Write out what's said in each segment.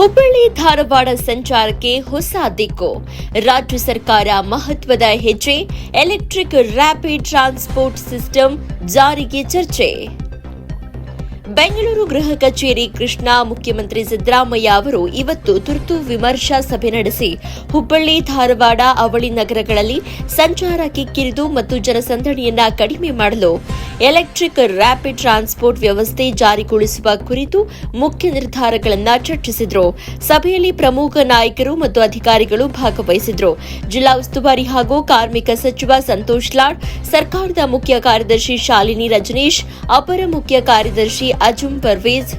ಹುಬ್ಬಳ್ಳಿ ಧಾರವಾಡ ಸಂಚಾರಕ್ಕೆ ಹೊಸ ದಿಕ್ಕು ರಾಜ್ಯ ಸರ್ಕಾರ ಮಹತ್ವದ ಹೆಜ್ಜೆ ಎಲೆಕ್ಟ್ರಿಕ್ ರ್ಯಾಪಿಡ್ ಟ್ರಾನ್ಸ್ಪೋರ್ಟ್ ಸಿಸ್ಟಮ್ ಜಾರಿಗೆ ಚರ್ಚೆ ಬೆಂಗಳೂರು ಗೃಹ ಕಚೇರಿ ಕೃಷ್ಣ ಮುಖ್ಯಮಂತ್ರಿ ಸಿದ್ದರಾಮಯ್ಯ ಅವರು ಇವತ್ತು ತುರ್ತು ವಿಮರ್ಶಾ ಸಭೆ ನಡೆಸಿ ಹುಬ್ಬಳ್ಳಿ, ಧಾರವಾಡ, ಅವಳಿ ನಗರಗಳಲ್ಲಿ ಸಂಚಾರ ಕಿಕ್ಕಿರಿದು ಮತ್ತು ಜನಸಂದಣಿಯನ್ನ ಕಡಿಮೆ ಮಾಡಲು ಎಲೆಕ್ಟ್ರಿಕ್ ರ್ಯಾಪಿಡ್ ಟ್ರಾನ್ಸ್ಪೋರ್ಟ್ ವ್ಯವಸ್ಥೆ ಜಾರಿಗೊಳಿಸುವ ಕುರಿತು ಮುಖ್ಯ ನಿರ್ಧಾರಗಳನ್ನು ಚರ್ಚಿಸಿದರು. ಸಭೆಯಲ್ಲಿ ಪ್ರಮುಖ ನಾಯಕರು ಮತ್ತು ಅಧಿಕಾರಿಗಳು ಭಾಗವಹಿಸಿದರು. ಜಿಲ್ಲಾ ಉಸ್ತುವಾರಿ ಹಾಗೂ ಕಾರ್ಮಿಕ ಸಚಿವ ಸಂತೋಷ್ ಲಾಡ್, ಸರ್ಕಾರದ ಮುಖ್ಯ ಕಾರ್ಯದರ್ಶಿ ಶಾಲಿನಿ ರಜನೀಶ್, ಅಪರ ಮುಖ್ಯ ಕಾರ್ಯದರ್ಶಿ ಅಜುಂ ಪರ್ವೇಜ್.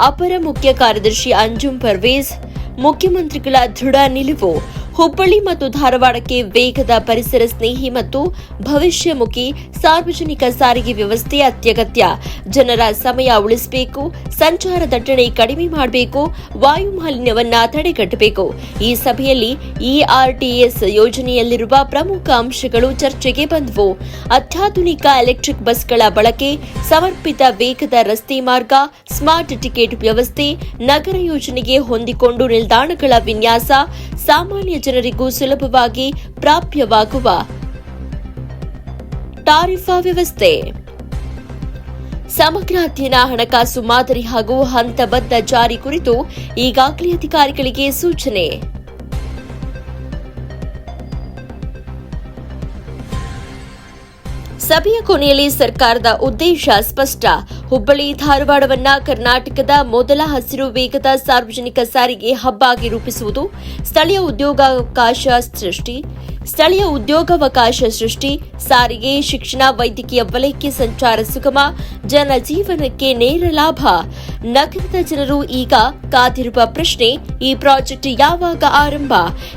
ಅಪರ ಮುಖ್ಯ ಕಾರ್ಯದರ್ಶಿ ಅಂಜುಂ ಪರ್ವೇಜ್ ಮುಖ್ಯಮಂತ್ರಿಗಳ ದೃಢ ನಿಲುವು ಹುಬ್ಬಳ್ಳಿ ಮತ್ತು ಧಾರವಾಡಕ್ಕೆ ವೇಗದ ಪರಿಸರ ಸ್ನೇಹಿ ಮತ್ತು ಭವಿಷ್ಯಮುಖಿ ಸಾರ್ವಜನಿಕ ಸಾರಿಗೆ ವ್ಯವಸ್ಥೆ ಅತ್ಯಗತ್ಯ. ಜನರ ಸಮಯ ಉಳಿಸಬೇಕು, ಸಂಚಾರ ದಟ್ಟಣೆ ಕಡಿಮೆ ಮಾಡಬೇಕು, ವಾಯು ಮಾಲಿನ್ಯವನ್ನ ತಡೆಗಟ್ಟಬೇಕು. ಈ ಸಭೆಯಲ್ಲಿ ಇಆರ್ಟಿಎಸ್ ಯೋಜನೆಯಲ್ಲಿರುವ ಪ್ರಮುಖ ಅಂಶಗಳು ಚರ್ಚೆಗೆ ಬಂದವು. ಅತ್ಯಾಧುನಿಕ ಎಲೆಕ್ಟ್ರಿಕ್ ಬಸ್ಗಳ ಬಳಕೆ, ಸಮರ್ಪಿತ ವೇಗದ ರಸ್ತೆ ಮಾರ್ಗ, ಸ್ಮಾರ್ಟ್ ಟಿಕೆಟ್ ವ್ಯವಸ್ಥೆ, ನಗರ ಯೋಜನೆಗೆ ಹೊಂದಿಕೊಂಡು ನಿಲ್ದಾಣಗಳ ವಿನ್ಯಾಸ, ಸಾಮಾನ್ಯ ಜನರಿಗೂ ಸುಲಭವಾಗಿ ಪ್ರಾಪ್ಯವಾಗುವ ಟಾರಿಫಾ ವ್ಯವಸ್ಥೆ. ಸಮಗ್ರ ಅಧ್ಯಯನ ಹಣಕಾಸು ಮಾದರಿ ಹಾಗೂ ಹಂತಬದ್ಧ ಜಾರಿ ಕುರಿತು ಈಗಾಗಲೇ ಅಧಿಕಾರಿಗಳಿಗೆ ಸೂಚನೆ. ಸಭೆಯ ಕೊನೆಯಲ್ಲಿ ಸರ್ಕಾರದ ಉದ್ದೇಶ ಸ್ಪಷ್ಟ. ಹುಬ್ಬಳ್ಳಿ ಧಾರವಾಡವನ್ನ ಕರ್ನಾಟಕದ ಮೊದಲ ಹಸಿರು ವೇಗದ ಸಾರ್ವಜನಿಕ ಸಾರಿಗೆ ಹಬ್ಬಾಗಿ ರೂಪಿಸುವುದು, ಸ್ಥಳೀಯ ಉದ್ಯೋಗಾವಕಾಶ ಸೃಷ್ಟಿ ಸ್ಥಳೀಯ ಉದ್ಯೋಗಾವಕಾಶ ಸೃಷ್ಟಿ, ಸಾರಿಗೆ, ಶಿಕ್ಷಣ, ವೈದ್ಯಕೀಯ ವಲಯಕ್ಕೆ ಸಂಚಾರ ಸುಗಮ, ಜನಜೀವನಕ್ಕೆ ನೇರ ಲಾಭ. ನಗರದ ಜನರು ಈಗ ಕಾದಿರುವ ಪ್ರಶ್ನೆ, ಈ ಪ್ರಾಜೆಕ್ಟ್ ಯಾವಾಗ ಆರಂಭ?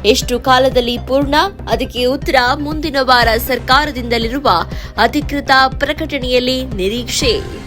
ಎಷ್ಟು ಕಾಲದಲ್ಲಿ ಪೂರ್ಣ? ಅದಕ್ಕೆ ಉತ್ತರ ಮುಂದಿನ ವಾರ ಸರ್ಕಾರದಿಂದಲಿರುವ ಅಧಿಕೃತ ಪ್ರಕಟಣೆಯಲ್ಲಿ ನಿರೀಕ್ಷೆ.